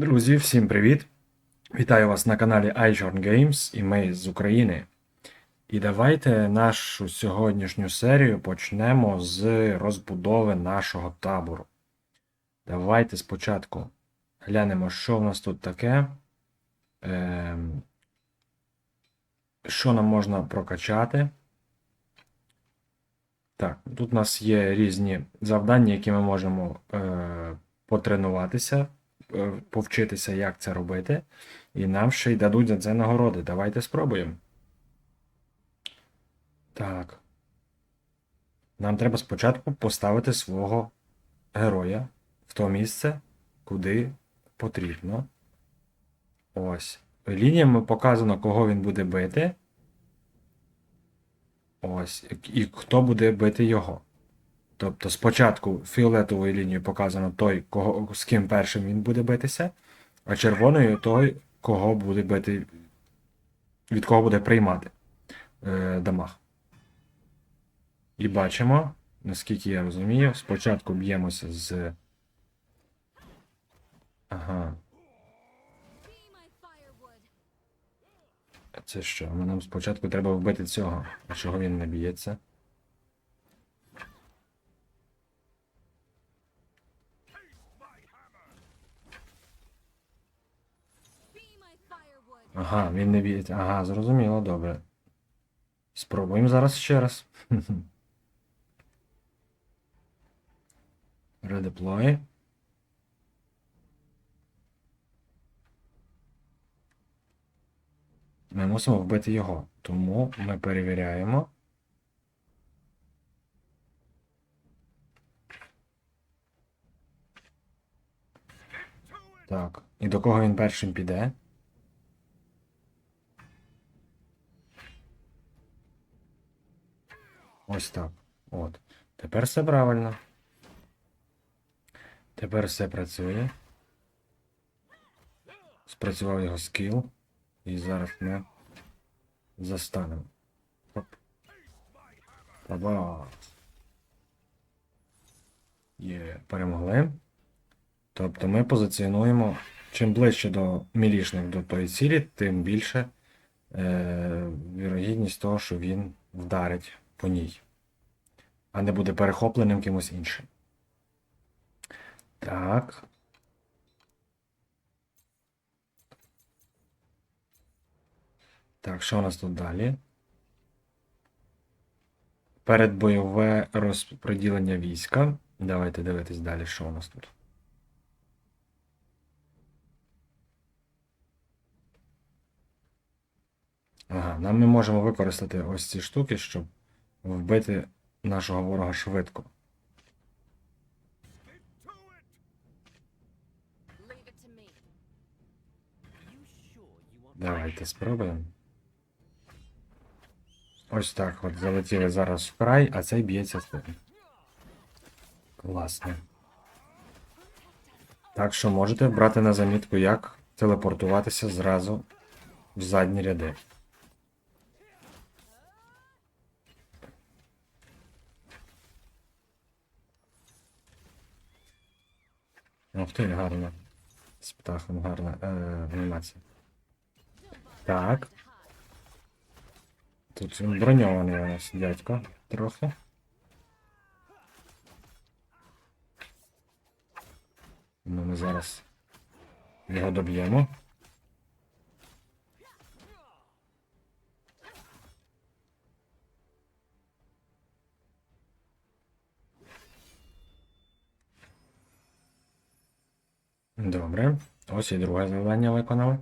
Друзі, всім привіт! Вітаю вас на каналі iJorn Games і ми з України. І давайте нашу сьогоднішню серію почнемо з розбудови нашого табору. Давайте спочатку глянемо, що в нас тут таке. Ем, що нам можна прокачати. Так, тут у нас є різні завдання, які ми можемо е, потренуватися, повчитися, як це робити. І нам ще й дадуть за це нагороди. Давайте спробуємо. Так. Нам треба спочатку поставити свого героя в то місце, куди потрібно. Ось. Лініями показано, кого він буде бити. Ось. І хто буде бити його. Тобто спочатку фіолетовою лінією показано той, кого, з ким першим він буде битися, а червоною той, кого буде бити, від кого буде приймати е, дамаг. І бачимо, наскільки я розумію, спочатку б'ємося з. Ага. Це що? Нам спочатку треба вбити цього. А чого він не б'ється? Ага, він не б'ється. Ага, зрозуміло, добре. Спробуємо зараз ще раз. Redeploy. Ми мусимо вбити його. Тому ми перевіряємо. Так. І до кого він першим піде? Ось. От. Тепер все правильно. Тепер все працює. Спрацював його скіл. І зараз ми застанемо. Оп. Таба. Є, перемогли. Тобто ми позиціонуємо чим ближче до мілішних до тої цілі, тим більше е, вірогідність того, що він вдарить по ній, а не буде перехопленим кимось іншим. Так. Так, що у нас тут далі? Передбойове розподілення війська. Давайте дивитись далі, що у нас тут. Ага, нам ми можемо використати ось ці штуки, щоб вбити нашого ворога швидко. Давайте спробуємо. Ось так от залетіли зараз в край, а цей б'ється з тим. Класно. Так що можете брати на замітку, як телепортуватися зразу в задні ряди. гарно. З птахом гарна е, анімація. Так. Тут броньований у нас дядько трохи. Ну, ми зараз його доб'ємо. Ось і друге завдання виконали.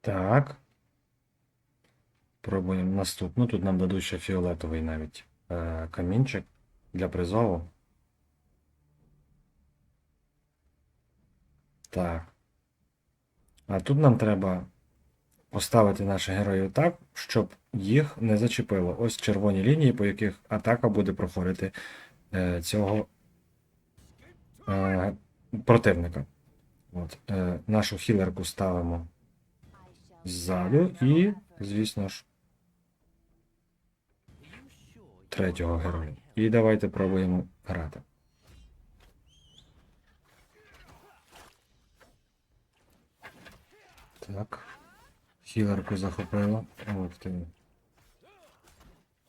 Так. Пробуємо наступну. Тут нам дадуть ще фіолетовий навіть е, камінчик для призову. Так. А тут нам треба поставити наших героїв так, щоб їх не зачепило. Ось червоні лінії, по яких атака буде проходити е, цього е, противника. От, е, нашу хілерку ставимо ззаду і, звісно ж, третього героя. І давайте пробуємо грати. Так. Хілерку захопила. Ух ти.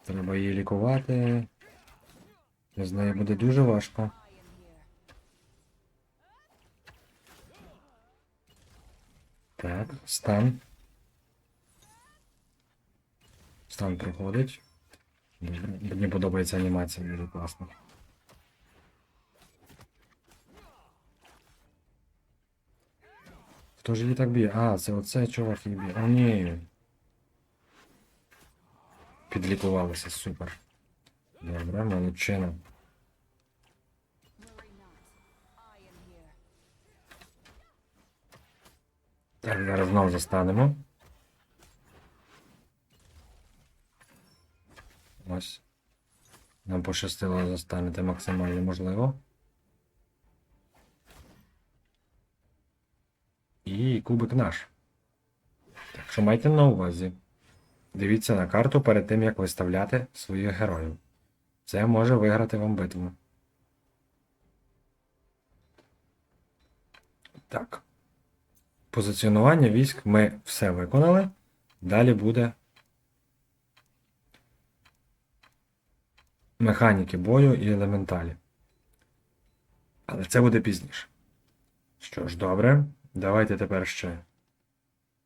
Треба її лікувати. З нею буде дуже важко. Так, стан. Стан проходить. Мені подобається анімація, дуже класно. Хто ж її так б'є? А, це оцей чувак її б'є. О, ні. Підлікувалися, супер. Добре, молодчина. Так, зараз знову застанемо. Ось. Нам пощастило застанете максимально можливо. І кубик наш. Так що майте на увазі. Дивіться на карту перед тим, як виставляти своїх героїв. Це може виграти вам битву. Так. Позиціонування військ ми все виконали. Далі буде механіки бою і елементалі. Але це буде пізніше. Що ж, добре. Давайте тепер ще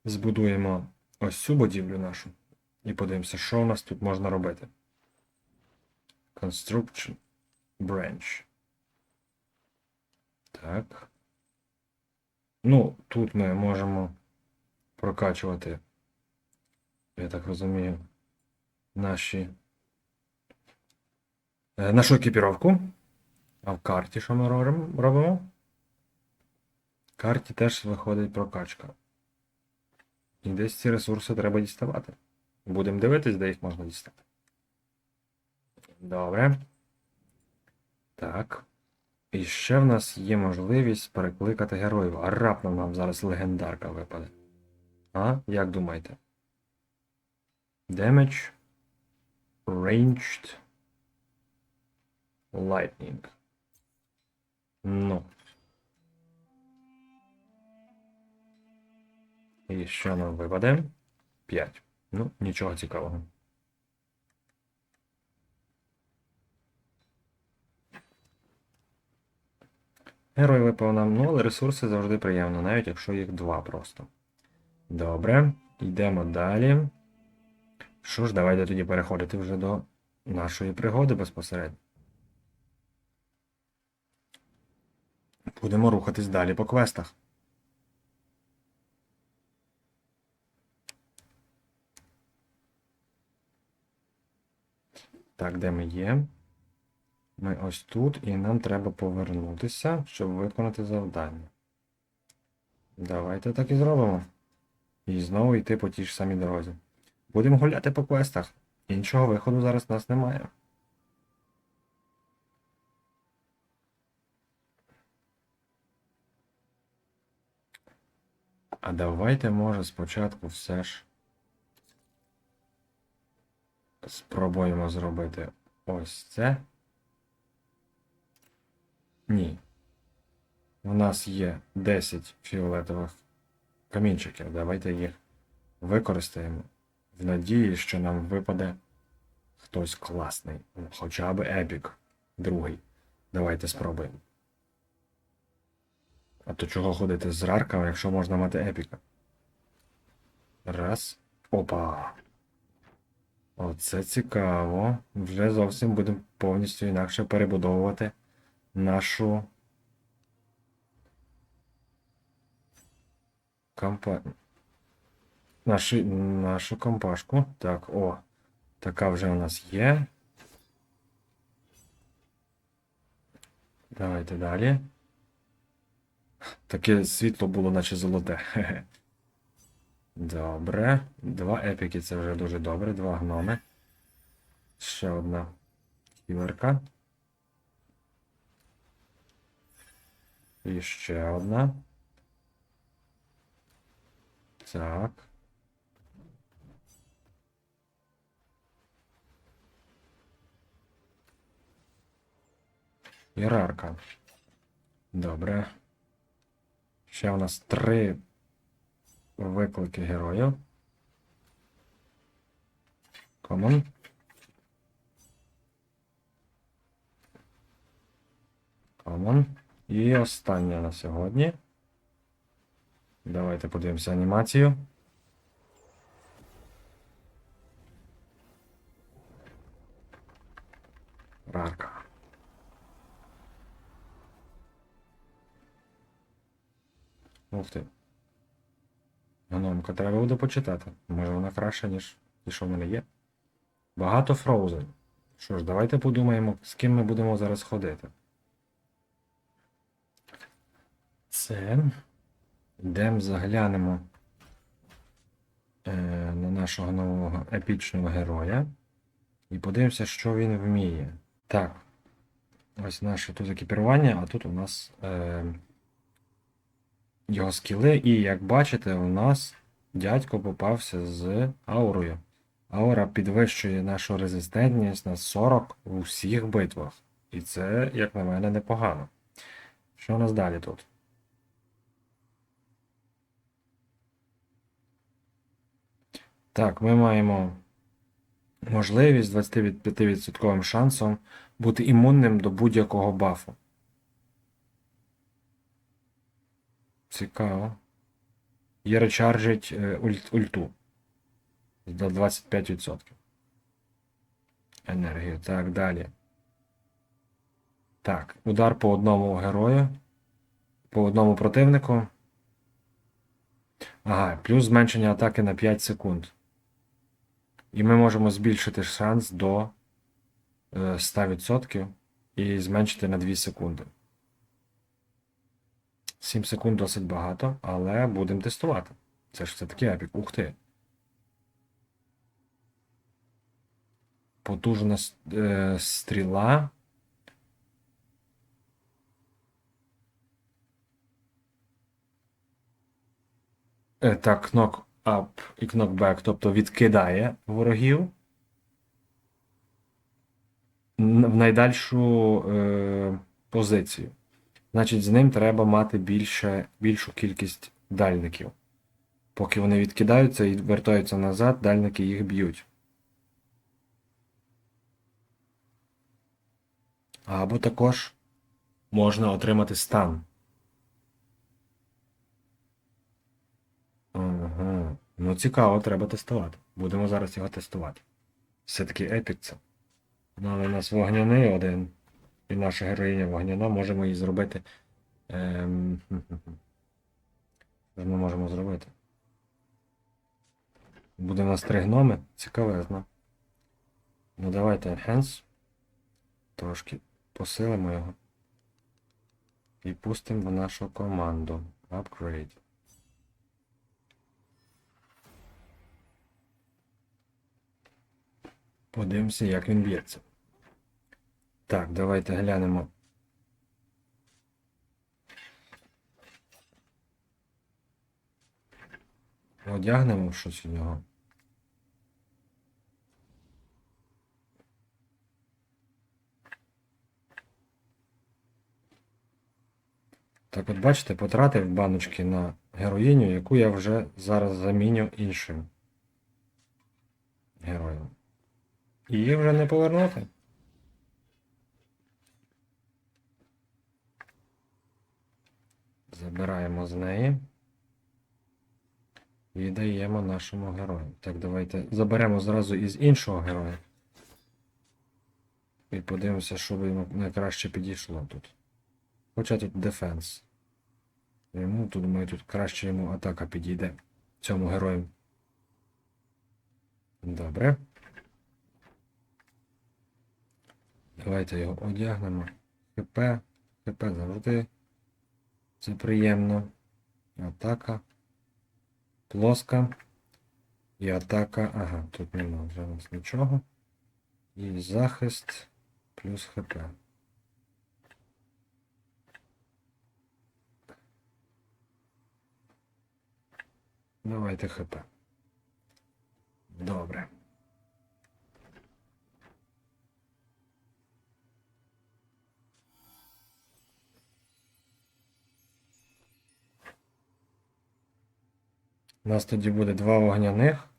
збудуємо ось цю будівлю нашу. І подивимося, що у нас тут можна робити. Construction Branch. Так. Ну, тут ми можемо прокачувати, я так розумію, наші, е, нашу екіпіровку. А в карті що ми робимо? Карті теж виходить прокачка. І десь ці ресурси треба діставати. Будемо дивитись, де їх можна дістати. Добре. Так. І ще в нас є можливість перекликати героїв. А раптом нам зараз легендарка випаде. А? Як думаєте? Damage. Ranged. Lightning. Ну. І що нам випаде? 5. Ну, нічого цікавого. Герой випав нам, ну, але ресурси завжди приємно, навіть якщо їх два просто. Добре, йдемо далі. Що ж, давайте тоді переходити вже до нашої пригоди безпосередньо. Будемо рухатись далі по квестах. Так, де ми є? Ми ось тут, і нам треба повернутися, щоб виконати завдання. Давайте так і зробимо. І знову йти по тій ж самій дорозі. Будемо гуляти по квестах. Іншого виходу зараз у нас немає. А давайте, може, спочатку все ж спробуємо зробити ось це. Ні. У нас є 10 фіолетових камінчиків. Давайте їх використаємо в надії, що нам випаде хтось класний. Хоча б епік. Другий. Давайте спробуємо. А то чого ходити з рарками, якщо можна мати епіка? Раз. Опа. Оце цікаво. Вже зовсім будемо повністю інакше перебудовувати нашу компа... нашу, нашу компашку. Так, о, така вже у нас є. Давайте далі. Таке світло було, наче золоте. Добре. Два епіки це вже дуже добре. Два гноми. Ще одна кілерка. І ще одна. Так. Єрарка. Добре. Ще у нас три виклики героїв. Common. Common. І остання на сьогодні. Давайте подивимося анімацію. Рарка. Ух ти. Гномка, треба буде почитати. Може вона краща, ніж ті, що в мене є. Багато Frozen. Що ж, давайте подумаємо, з ким ми будемо зараз ходити. Це. Йдемо заглянемо е, на нашого нового епічного героя. І подивимося, що він вміє. Так. Ось наше тут екіпірування, а тут у нас е, його скіли. І як бачите, у нас дядько попався з аурою. Аура підвищує нашу резистентність на 40 у всіх битвах. І це, як на мене, непогано. Що у нас далі тут? Так, ми маємо можливість з 25% шансом бути імунним до будь-якого бафу. Цікаво. Є речарджить е, ульт, ульту. До 25%. Енергію. Так, далі. Так, удар по одному герою. По одному противнику. Ага, плюс зменшення атаки на 5 секунд. І ми можемо збільшити шанс до е, 100% і зменшити на 2 секунди. 7 секунд досить багато, але будемо тестувати. Це ж все-таки епік. Ух ти. Потужна е, стріла. Е, Так, knock up і knockback, тобто відкидає ворогів в найдальшу е, позицію. Значить, з ним треба мати більше, більшу кількість дальників. Поки вони відкидаються і вертаються назад, дальники їх б'ють. Або також можна отримати стан. Ага. Ну, цікаво, треба тестувати. Будемо зараз його тестувати. Все-таки епік це. Ну, але у нас вогняний один. І наша героїня вогняна, можемо її зробити. Ем... Що ми можемо зробити? Буде у нас три гноми. Цікавезно. Ну давайте Enhance. Трошки посилимо його. І пустимо в нашу команду. Upgrade. Подивимося, як він б'ється. Так, давайте глянемо. Одягнемо щось у нього. Так от бачите, потратив баночки на героїню, яку я вже зараз заміню іншим героєм. Її вже не повернути. Забираємо з неї. І даємо нашому герою. Так, давайте заберемо зразу із іншого героя. І подивимося, що би йому найкраще підійшло тут. Хоча тут дефенс. Йому, тут, думаю, тут краще йому атака підійде цьому герою. Добре. Давайте його одягнемо. ХП. ХП завжди. Це приємно. Атака. Плоска. І атака. Ага, тут нема вже нас нічого. І захист плюс ХП. Давайте ХП. Добре. У нас тоді буде два вогняних.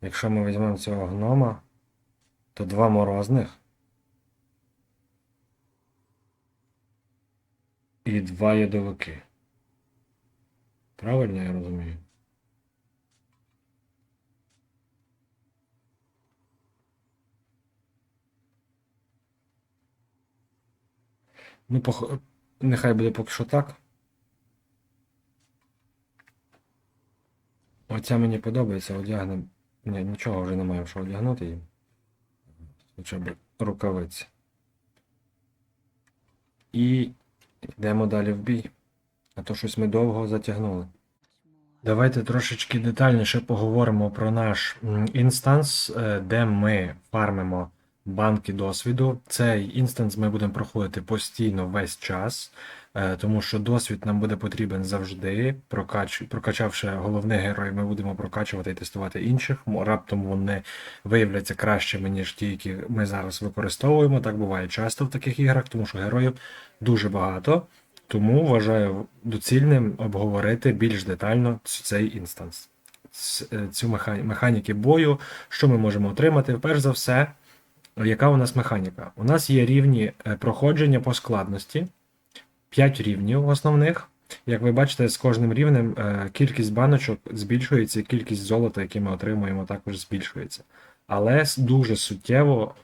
Якщо ми візьмемо цього гнома, то два морозних. І два ядовики. Правильно я розумію? Ну, пох... нехай буде поки що так. Оця мені подобається, одягнемо. Ні, нічого вже немає, що одягнути їм. Хоча б рукавиці. І йдемо далі в бій. А то щось ми довго затягнули. Давайте трошечки детальніше поговоримо про наш інстанс, е, де ми фармимо банки досвіду. Цей інстанс ми будемо проходити постійно весь час, тому що досвід нам буде потрібен завжди. Прокач... Прокачавши головних героїв, ми будемо прокачувати і тестувати інших. Раптом вони виявляться кращими, ніж ті, які ми зараз використовуємо. Так буває часто в таких іграх, тому що героїв дуже багато. Тому вважаю доцільним обговорити більш детально цей інстанс. Е, Цю меха- механіки бою, що ми можемо отримати. Перш за все, яка у нас механіка? У нас є рівні е, проходження по складності, 5 рівнів основних. Як ви бачите, з кожним рівнем е, кількість баночок збільшується, кількість золота, яке ми отримуємо, також збільшується. Але дуже суттєво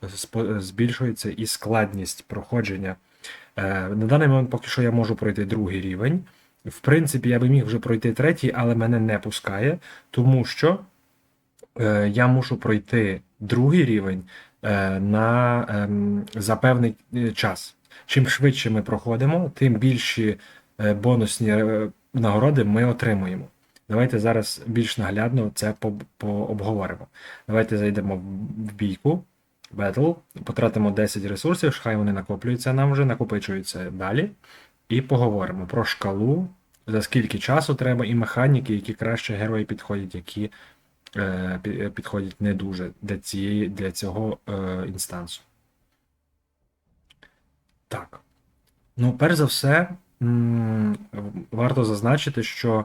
збільшується і складність проходження. Е, На даний момент поки що я можу пройти другий рівень. В принципі, я би міг вже пройти третій, але мене не пускає, тому що е, я мушу пройти другий рівень на, ем, за певний час. Чим швидше ми проходимо, тим більші е, бонусні е, нагороди ми отримуємо. Давайте зараз більш наглядно це пообговоримо. Давайте зайдемо в бійку. Battle, потратимо 10 ресурсів, хай вони накоплюються нам вже, накопичуються далі. І поговоримо про шкалу, за скільки часу треба, і механіки, які краще герої підходять, які е, підходять не дуже для, цієї, для цього е, інстансу. Так. Ну, перш за все, варто зазначити, що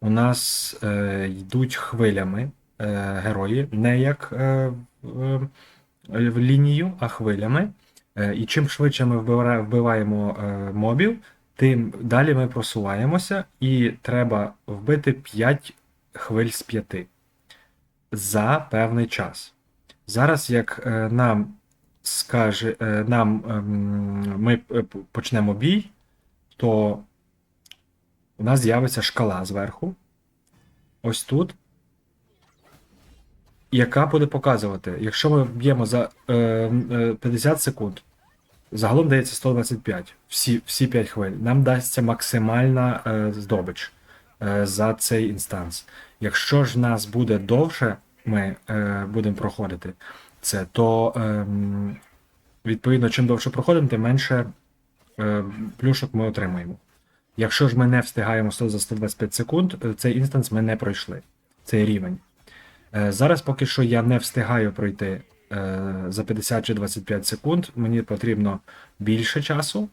у нас е, йдуть хвилями е, герої, не як е, в, в лінію, а хвилями. Е, І чим швидше ми вбиваємо е, мобів, тим далі ми просуваємося, і треба вбити 5 хвиль з 5 за певний час. Зараз, як е, нам скаже, е, нам ем, ми е, почнемо бій, то у нас з'явиться шкала зверху. Ось тут. Яка буде показувати, якщо ми б'ємо за е, е, 50 секунд, загалом дається 125, всі, всі 5 хвиль, нам дасться максимальна е, здобич е, за цей інстанс. Якщо ж нас буде довше, ми е, будемо проходити це, то ем, відповідно, чим довше проходимо, тим менше е, плюшок ми отримаємо. Якщо ж ми не встигаємо 100 за 125 секунд, е, цей інстанс ми не пройшли. Цей рівень. Е, Зараз поки що я не встигаю пройти е, за 50 чи 25 секунд. Мені потрібно більше часу.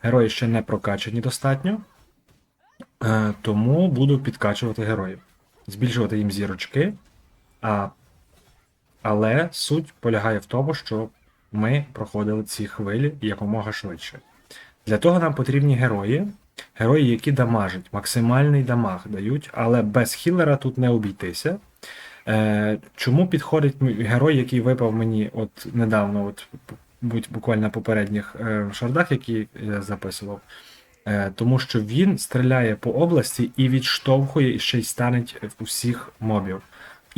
Герої ще не прокачані достатньо. Тому буду підкачувати героїв. Збільшувати їм зірочки. А, але суть полягає в тому, що ми проходили ці хвилі якомога швидше. Для того нам потрібні герої. Герої, які дамажать, максимальний дамаг дають, але без хілера тут не обійтися. Е, чому підходить герой, який випав мені от недавно, от будь буквально попередніх е, шардах, які я записував? Е, тому що він стріляє по області і відштовхує і ще й станеть усіх мобів.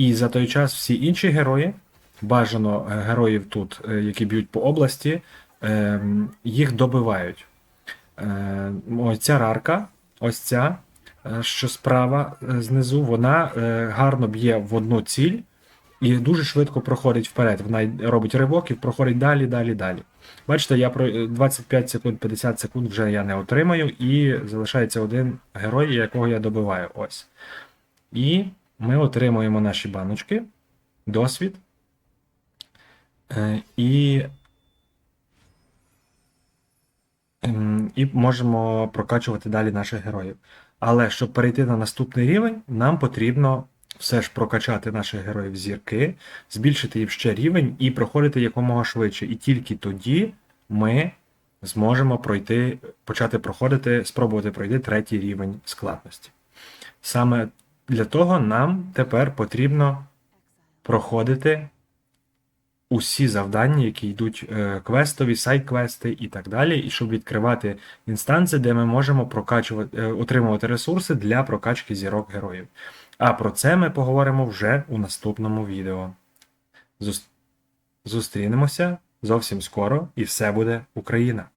І за той час всі інші герої, бажано е, героїв тут, е, які б'ють по області, е, їх добивають. Е, ось ця рарка, ось ця, е, що справа знизу, вона гарно б'є в одну ціль і дуже швидко проходить вперед. Вона робить ривок і проходить далі, далі, далі. Бачите, я про е, 25 секунд, 50 секунд вже я не отримаю, і залишається один герой, якого я добиваю. Ось. І ми отримуємо наші баночки, досвід. Е, І Ем, І можемо прокачувати далі наших героїв. Але щоб перейти на наступний рівень, нам потрібно все ж прокачати наших героїв зірки, збільшити їм ще рівень і проходити якомога швидше. І тільки тоді ми зможемо пройти, почати проходити, спробувати пройти третій рівень складності. Саме для того нам тепер потрібно проходити усі завдання, які йдуть е, квестові, сайт-квести і так далі, і щоб відкривати інстанції, де ми можемо прокачувати, е, отримувати ресурси для прокачки зірок героїв. А про це ми поговоримо вже у наступному відео. Зустрінемося зовсім скоро, і все буде Україна!